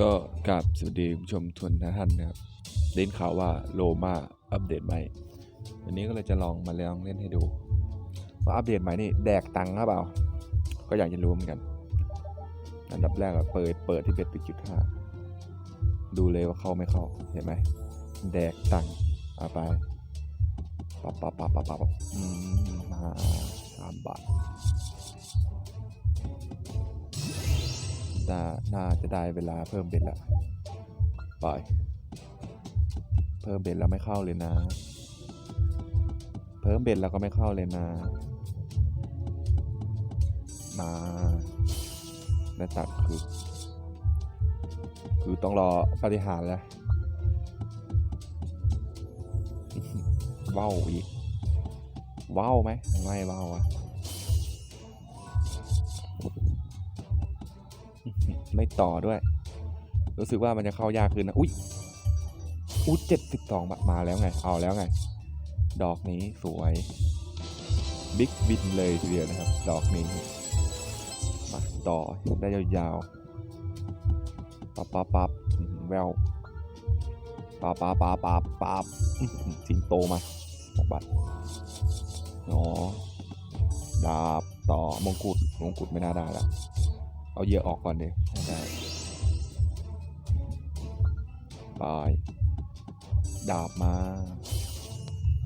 ก็กราบสวัสดีคุณผู้ชมทุกท่านนะครับได้ยินข่าวว่าโลมาอัปเดตใหม่ วันนี้ก็เลยจะลองมาลองเล่นให้ดู ว่าอัปเดตใหม่นี่แดกตังค์หรือเปล่า ก็อยากจะรู้เหมือนกัน อันดับแรกอะเปิดเปิดที่เป็นปิดจุดห้าดูเลยว่าเข้าไม่เข้าเห็นไหมแดกตังค์เอาไปปับปับปับปับปับอืมมาสามบาท น่าน่าจะได้เวลาเพิ่มเบ็ดละปล่อย เพิ่มเบ็ดแล้วไม่เข้าเลยนะ เพิ่มเบ็ดแล้วก็ไม่เข้าเลยนะ มาได้ตัดคือ คือต้องรอปฏิหารแล้วว้าวอีกว้าวไหมไม่ว้าวอะ ไม่ต่อด้วย รู้สึกว่ามันจะเข้ายากขึ้นนะอุ้ยอุ้ยเจ็ดสิบสองมาแล้วไง เอาแล้วไง ดอกนี้สวยบิ๊กบินเลยทีเดียวนะครับ ดอกนี้มาต่อได้ยาวๆปับปับปับแววปับปับปับปับปับสิงโตมาหกบาทอ๋อดาบต่อมงกุฎมงกุฎไม่น่าได้แล้ว เอาเหยื่อออกก่อนดิให้ได้บายดาบมา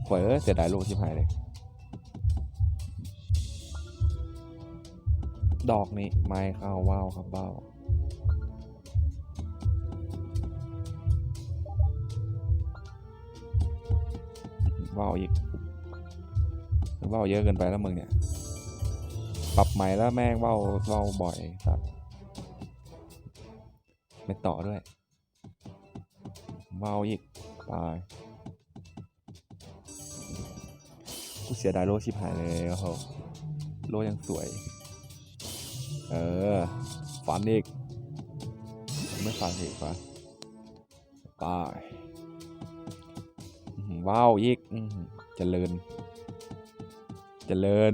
หวยเอ้ยเสียดายโลกชิบหายเลย ดอกนี้ไม่เข้าว้าวครับว้าวว้าวอีกว้าวเยอะเกินไปแล้วมึงเนี่ย ปรับใหม่แล้วแม่งเว้าเว้าบ่อยสัตว์ไม่ต่อด้วยเว้าอีกตายกูเสียดายโลชิบหายเลยโอ้โหโลยังสวย เออฝันอีก ไม่ฝันอีกวะตายอื้ออว้าวอีกเจริญ เจริญ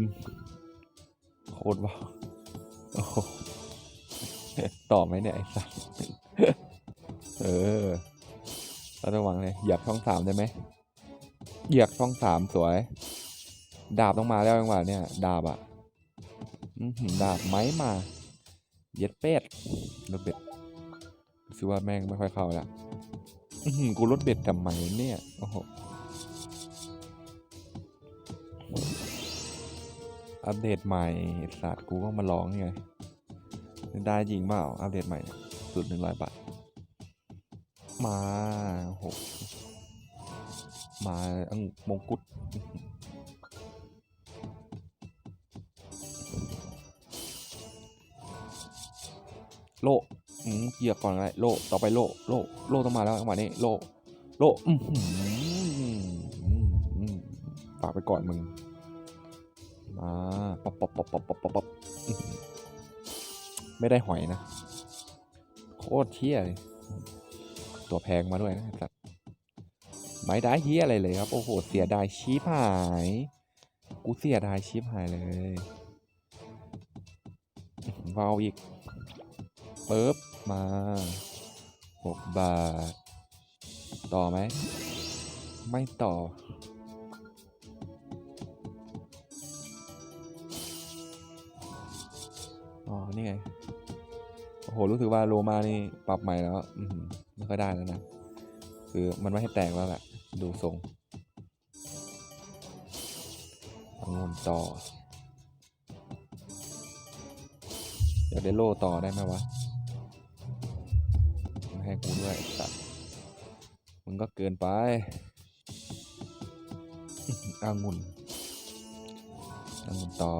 ตรว้าโอ้โหต่อไหมเนี่ยไอ้สัสเออเราต้องหวังเลยเหยียบช่องสามได้ไหมเหยียบช่องสามสวย ดาบต้องมาแล้วจังหวะเนี่ย ดาบอะอือหือดาบไม้มา เย็ดเป็ดรถเบ็ดรู้สึกว่าแม่งไม่ค่อยเข้าแล้วอื้อหือกูรถเบ็ดทำไมเนี่ย โอ้โห อัปเดตใหม่ศาสตว์กูก็มาลองนี่ไง ได้จริงเปล่า อัปเดตใหม่สุดหนึ่งร้อยบาท มาโหมาอังมงกุฎโลอืมเหยียก่อนอะไรโลต่อไปโลโลโลต้องมาแล้วจังหวะนี้โลโลอืมฝากไปก่อนมึง มาปอปป๊อปป๊อปป๊อปป๊อปป๊อปป๊อปไม่ได้หอยนะ โคตรเที่ยเลยตัวแพงมาด้วยนะสัตว์ไม่ได้เฮียอะไรเลยครับ โอ้โห เสียดายชีพหาย กูเสียดายชีพหายเลยวาวอีกปึ๊บมาหกบาท ต่อไหม ไม่ต่อ อ๋อ นี่ไง โอ้โห รู้สึกว่าโลมานี่ปรับใหม่แล้ว อือหือไม่ค่อยได้แล้วนะ คือมันไม่ให้แตกแล้วแหละ ดูทรงเอางมต่ออยากได้โล่ต่อได้ไหมวะมให้กูด้วยไอ้สัตว์มึงก็เกินไปอ่างุ่นอ่างุ่นต่อ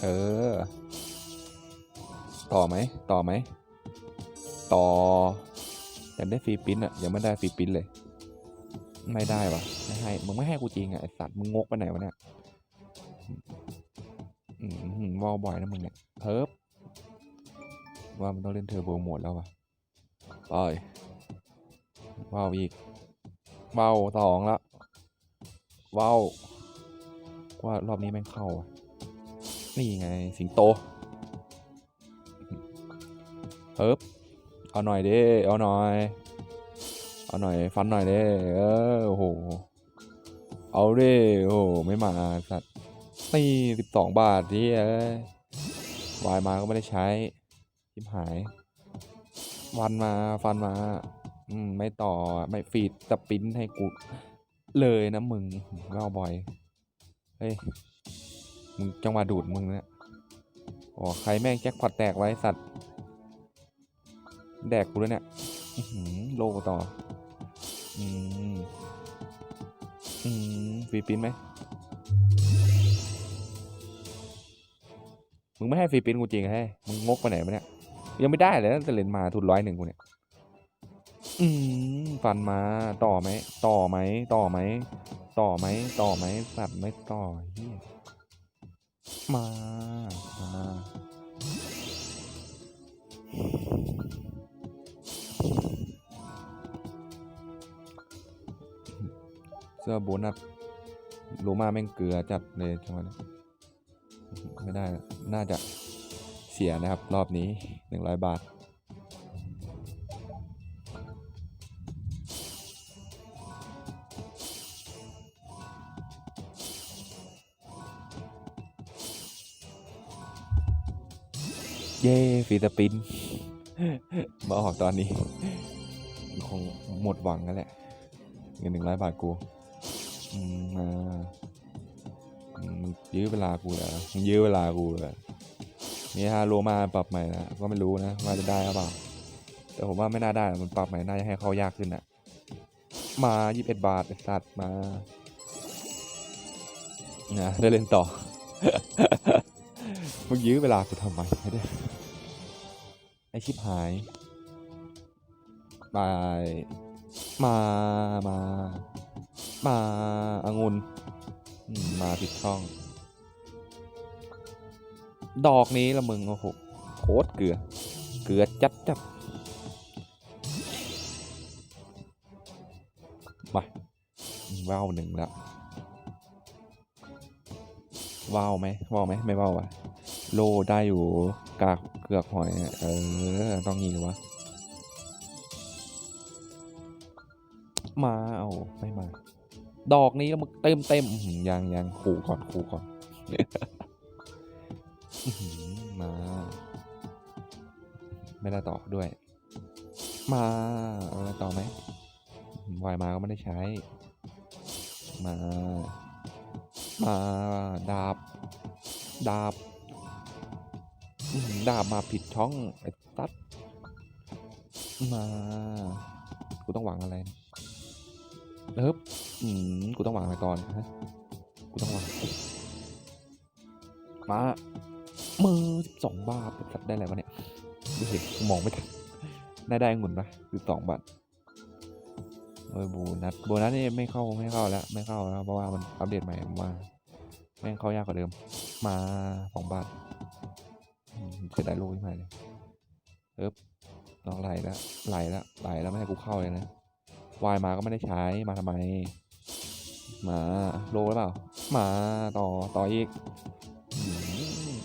เออ ต่อไหม ต่อไหม ต่อ อยากได้ฟรีปิ้นอะยังไม่ได้ฟรีปิ้นเลย ไม่ได้วะไม่ให้ มึงไม่ให้กูจริงอะไอสัตว์ มึงงกไปไหนวะเนี่ย อืมวอลบ่อยนะมึงเนี่ยเพิบว่ามันต้องเล่นเทอร์โบโหมดแล้ววะไปว้าวอีกว้าวสองแล้วว้าวว่ารอบนี้แม่งเข้าอะนี่ไงสิงโต เอิบเอาหน่อยเด้เอาหน่อย เอาหน่อยฟันหน่อยเด้เออโอ้โห เอาเด้โอ้โหไม่มาสัตว์นี่สิบสองบาทที่เอ้ยวายมาก็ไม่ได้ใช้ทิมหายฟันมาฟันมา อืมไม่ต่อไม่ฟีดสปรินให้กูเลยนะมึงก็เอาบ่อย เฮ้ย มึงจังหวะดูดมึงเนี่ยโอ้ใครแม่งแจ็คพอตแตกไว้สัตว์ แดกกูด้วยเนี่ยโลต่อ อืม อืมฟรีปินไหม มึงไม่ให้ฟรีปินกูจริงให้มึงงกไปไหนมาเนี่ย ยังไม่ได้เลยตั้งแต่เลนมาทุนร้อยหนึ่งกูเนี่ย อืม ฟันมา ต่อไหม ต่อไหม ต่อไหม ต่อไหม ต่อไหม สัตว์ไม่ต่อเฮียมา มา เสื้อโบนัสโลมาแม่งเกลือจัดเลยจังหวะนี้ไม่ได้ น่าจะเสียนะครับ รอบนี้หนึ่งร้อยบาท เย้ฟรีสปิน มาออกตอนนี้ คงหมดหวังแล้วแหละ เงินหนึ่งร้อยบาทกู มามมึงยื้อเวลากูเหรอมึงยื้อเวลากูเหรอนี่ฮะโลมาปรับใหม่นะก็ไม่รู้นะว่าจะได้หรือเปล่า แต่ผมว่าไม่น่าได้มันปรับใหม่น่าจะให้เข้ายากขึ้นนะมายี่สิบเอ็ดบาทไอ้สัตว์มานะได้เล่นต่อมึงยื้อเวลากูทำไมไม่ได้ไอชิบหายไปมา มา มาอางุนมาผิดช่อง ดอกนี้ละมึง โอ้โหโคตรเกลือ เกลือจัดจัดมาว้าวหนึ่งแล้วว้าวไหมว้าวไหมไม่ว้าวอะโลได้อยู่กากเกือกหอย เออ ต้องงี้วะ มา เอา ไม่มา ดอกนี้แล้วมึงเต็มเต็มอื้อหือยังยังขู่ก่อนขู่ก่อน มา ไม่ได้ต่อด้วย มาเอาต่อไหมวายมาก็ไม่ได้ใช้ มา มาดาบ ดาบ ดาบมาผิดช่องไอ้ตัด มา กูต้องหวังอะไรเนี่ยเอืมกูต้องวังอะไรก่อนฮะกูต้องวังมามือสิบสองบาทไอ้สัตว์ได้อะไรวะเนี่ยดูสิมองไม่ทันได้ได้องุ่นปะคือสองบาทโอ้ยโบนัสโบนัสนี่ไม่เข้าไม่เข้าแล้วไม่เข้าแล้วเพราะว่ามันอัปเดตใหม่มาแม่งเข้ายากกว่าเดิม มาสองบาทเสียดายลูกที่มาเลยเอ๊บลองไหลแล้วไหลแล้วไหลแล้วไม่ให้กูเข้าเลยนะวายมาก็ไม่ได้ใช้มาทำไม มาโลหรือเปล่า มาต่อต่ออีกอืม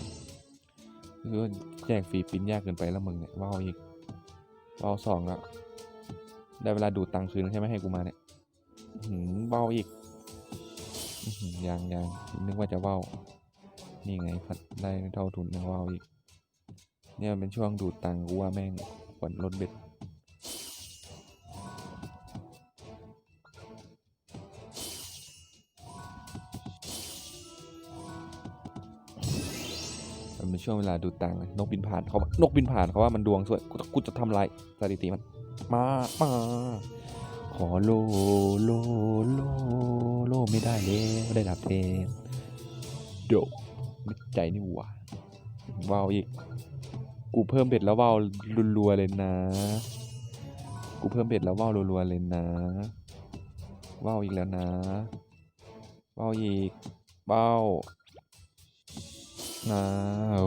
คือแจกฟรีปิ้นยากเกินไปแล้วมึงเนี่ยว่าวอีกว่าวสองแล้วได้เวลาดูดตังค์คืนใช่ไหมให้กูมาเนี่ยหืมว่าอีกอื้อหือยังยังนึกว่าจะว่านี่ไงพัดได้เท่าทุนนะว่าอีก เนี่ยเป็นช่วงดูดตังค์กูว่าแม่งควรลดเบ็ด เป็นช่วงเวลาดูดตังนกบินผ่านเขานกบินผ่านเขาว่ามันดวงสวยกูจะทำลายสถิติมัน มามาขอโลโลโลโลไม่ได้เลยได้ดับเทนโดไม่ใจนี่หว่าว้าวอีก กูเพิ่มเบ็ดแล้วว่าวรัวๆเลยนะ กูเพิ่มเบ็ดแล้วว่าวรัวๆเลยนะว่าวอีกแล้วนะว่าวอีกว่าว นะโอ้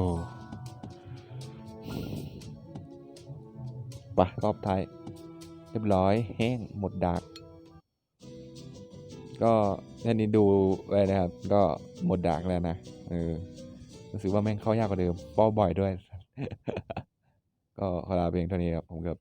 ไปรอบท้าย เรียบร้อยแห้งหมดดากก็แค่นี้ดูไว้นะครับ ก็หมดดากแล้วนะเออรู้สึกว่าแม่งเข้ายากกว่าเดิมป้าบ่อยด้วย ก็ขอลาเพียงเท่านี้ครับผมกับ